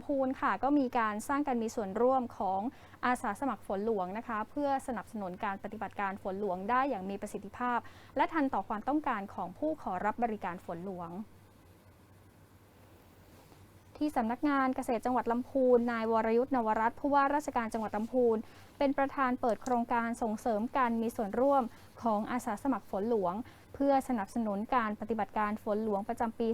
ำพูนค่ะ ก็มีการสร้างการมีส่วนร่วมของอาสาสมัครฝนหลวงนะคะ เพื่อสนับสนุนการปฏิบัติการฝนหลวงได้อย่างมีประสิทธิภาพ และทันต่อความต้องการของผู้ขอรับบริการฝนหลวงที่สำนักงานเกษตรจังหวัดลำพูน นายวรยุทธ์นวรัตน์ผู้ว่าราชการจังหวัดลำพูน เป็นประธานเปิดโครงการส่งเสริมการมีส่วนร่วมของอาสาสมัครฝนหลวง พื่อสนับสนุนการปฏิบัติการฝนหลวงประจำปี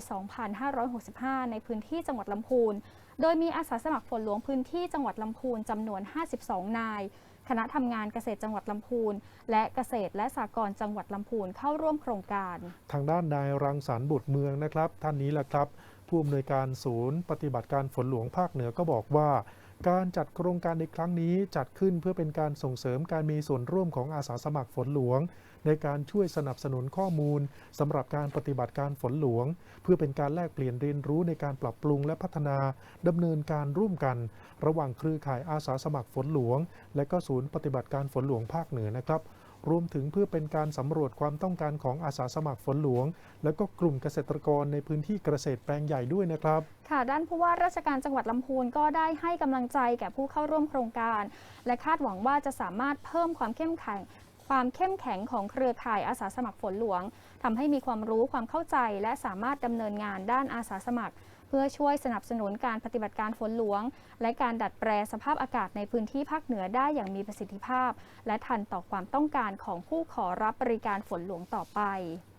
2565 ในพื้นที่จังหวัดลำพูน โดยมีอาสาสมัครฝนหลวงพื้นที่จังหวัดลำพูนจำนวน 52 นาย คณะทำงานเกษตรจังหวัดลำพูน และเกษตรและสหกรณ์จังหวัดลำพูนเข้าร่วมโครงการ ทางด้านนายรังสรรค์บุตรเมืองนะครับ ท่านนี้แหละครับ ผู้อำนวยการศูนย์ ปฏิบัติการฝนหลวงภาคเหนือก็บอกว่า การจัดโครงการในครั้งนี้จัดขึ้นเพื่อเป็นการส่งเสริมการมีส่วนร่วมของอาสาสมัครฝนหลวง ในการช่วยสนับสนุนข้อมูลสำหรับการปฏิบัติการฝนหลวง เพื่อเป็นการแลกเปลี่ยนเรียนรู้ในการปรับปรุงและพัฒนาดำเนินการร่วมกัน ระหว่างเครือข่ายอาสาสมัครฝนหลวง และก็ศูนย์ปฏิบัติการฝนหลวงภาคเหนือนะครับ รวมถึงเพื่อเป็นการสำรวจความต้องการของอาสาสมัครฝนหลวง และก็กลุ่มเกษตรกรในพื้นที่เกษตรแปลงใหญ่ด้วยนะครับ ค่ะ ด้านผู้ว่าราชการจังหวัดลำพูนก็ได้ให้กำลังใจแก่ผู้เข้าร่วมโครงการ และคาดหวังว่าจะสามารถเพิ่มความเข้มแข็ง ความเข้มแข็งของเครือข่ายอาสาสมัครฝนหลวงทำให้มีความรู้ความเข้าใจ และสามารถดำเนินงานด้านอาสาสมัคร เพื่อช่วยสนับสนุนการปฏิบัติการฝนหลวง และการดัดแปลสภาพอากาศในพื้นที่ภาคเหนือได้อย่างมีประสิทธิภาพ และทันต่อความต้องการของผู้ขอรับบริการฝนหลวงต่อไป